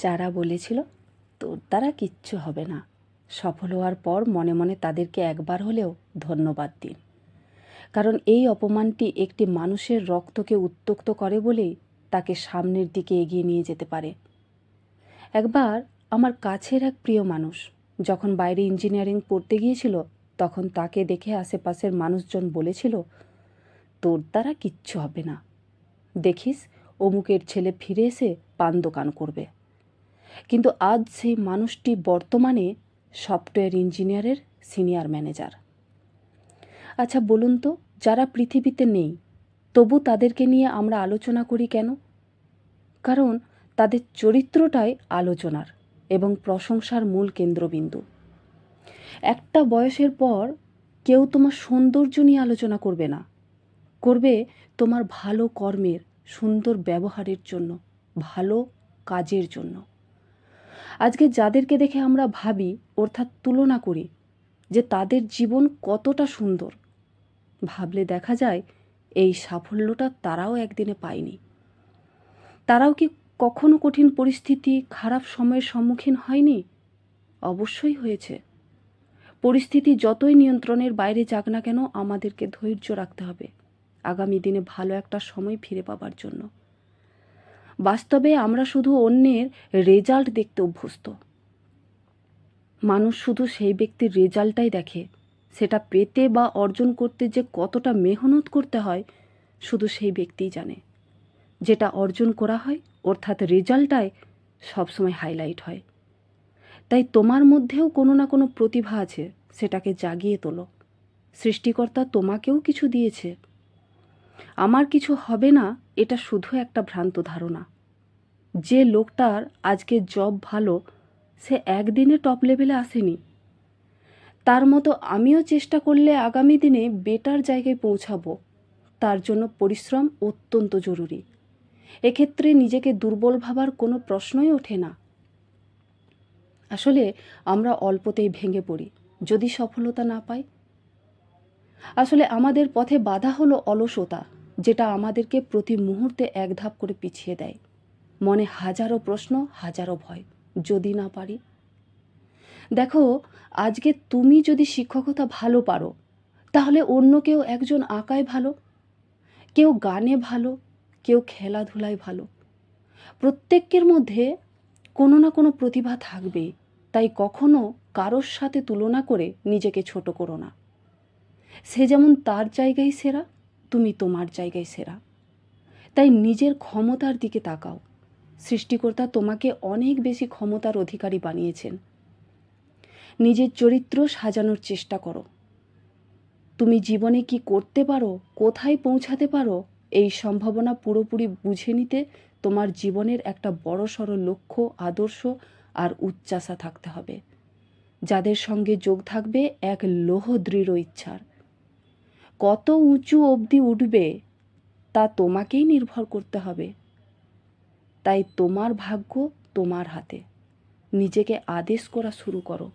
যারা বলেছিল, তোর দ্বারা কিচ্ছু হবে না। সফল হওয়ার পর মনে মনে তাদেরকে একবার হলেও ধন্যবাদ দিন। কারণ এই অপমানটি একটি মানুষের রক্তকে উত্তক্ত করে বলেই তাকে সামনের দিকে এগিয়ে নিয়ে যেতে পারে। একবার আমার কাছের এক প্রিয় মানুষ যখন বাইরে ইঞ্জিনিয়ারিং পড়তে গিয়েছিল, তখন তাকে দেখে আশেপাশের মানুষজন বলেছিল, তোর দ্বারা কিচ্ছু হবে না। দেখিস, অমুকের ছেলে ফিরে এসে পান দোকান করবে। কিন্তু আজ সেই মানুষটি বর্তমানে সফটওয়্যার ইঞ্জিনিয়ারের সিনিয়র ম্যানেজার। আচ্ছা বলুন তো, যারা পৃথিবীতে নেই, তবু তাদেরকে নিয়ে আমরা আলোচনা করি কেন? কারণ তাদের চরিত্রটাই আলোচনার এবং প্রশংসার মূল কেন্দ্রবিন্দু। একটা বয়সের পর কেউ তোমার সৌন্দর্য নিয়ে আলোচনা করবে না, করবে তোমার ভালো কর্মের সুন্দর ব্যবহারের জন্য, ভালো কাজের জন্য। আজকে যাদেরকে দেখে আমরা ভাবি, অর্থাৎ তুলনা করি, যে তাদের জীবন কতটা সুন্দর। ভাবলে দেখা যায়, এই সাফল্যটা তারাও একদিনে পায়নি। তারাও কি কখনো কঠিন পরিস্থিতি, খারাপ সময়ের সম্মুখীন হয়নি? অবশ্যই হয়েছে। পরিস্থিতি যতই নিয়ন্ত্রণের বাইরে যাক না কেন, আমাদেরকে ধৈর্য রাখতে হবে। আগামী দিনে ভালো একটা সময় ফিরে পাবার জন্য। বাস্তবে আমরা শুধু অন্যের রেজাল্ট দেখতে অভ্যস্ত। মানুষ শুধু সেই ব্যক্তির রেজাল্টটাই দেখে। সেটা পেতে বা অর্জন করতে যে কতটা মেহনত করতে হয়, শুধু সেই ব্যক্তিই জানে। যেটা অর্জন করা হয়, অর্থাৎ রেজাল্টটাই সবসময় হাইলাইট হয়। তাই তোমার মধ্যেও কোনো না কোনো প্রতিভা আছে, সেটাকে জাগিয়ে তোলো। সৃষ্টিকর্তা তোমাকেও কিছু দিয়েছে। আমার কিছু হবে না এটা শুধু একটা ভ্রান্ত ধারণা। যে লোকটার আজকে জব ভালো, সে একদিনে টপ লেভেলে আসেনি। তার মতো আমিও চেষ্টা করলে আগামী দিনে বেটার জায়গায় পৌঁছাবো। তার জন্য পরিশ্রম অত্যন্ত জরুরি। এক্ষেত্রে নিজেকে দুর্বল ভাবার কোনো প্রশ্নই ওঠে না। আসলে আমরা অল্পতেই ভেঙে পড়ি, যদি সফলতা না পাই। আসলে আমাদের পথে বাধা হলো অলসতা। যেটা আমাদেরকে প্রতি মুহূর্তে এক ধাপ করে পিছিয়ে দেয়। মনে হাজারো প্রশ্ন, হাজারো ভয়। যদি না পারি? দেখো, আজকে তুমি যদি শিক্ষকতা ভালো পারো, তাহলে অন্য কেউ একজন আঁকায় ভালো, কেউ গানে ভালো, কেউ খেলাধুলায় ভালো। প্রত্যেকের মধ্যে কোনো না কোনো প্রতিভা থাকবে, তাই কখনো কারোর সাথে তুলনা করে নিজেকে ছোট করো না। সে যেমন তার জায়গায় সেরা তুমি তোমার জায়গায় সেরা। তাই নিজের ক্ষমতার দিকে তাকাও। সৃষ্টিকর্তা তোমাকে অনেক বেশি ক্ষমতার অধিকারী বানিয়েছেন। নিজের চরিত্র সাজানোর চেষ্টা করো। তুমি জীবনে কি করতে পারো, কোথায় পৌঁছাতে পারো, এই সম্ভাবনা পুরোপুরি বুঝে নিতে তোমার জীবনের একটা বড় সড়ো লক্ষ্য, আদর্শ আর উচ্চাসা থাকতে হবে। যাদের সঙ্গে যোগ থাকবে এক লোহ দৃঢ় ইচ্ছার। কত উঁচু অবধি উঠবে তা তোমাকেই নির্ভর করতে হবে। তাই তোমার ভাগ্য তোমার হাতে। নিজেকে আদেশ করা শুরু করো।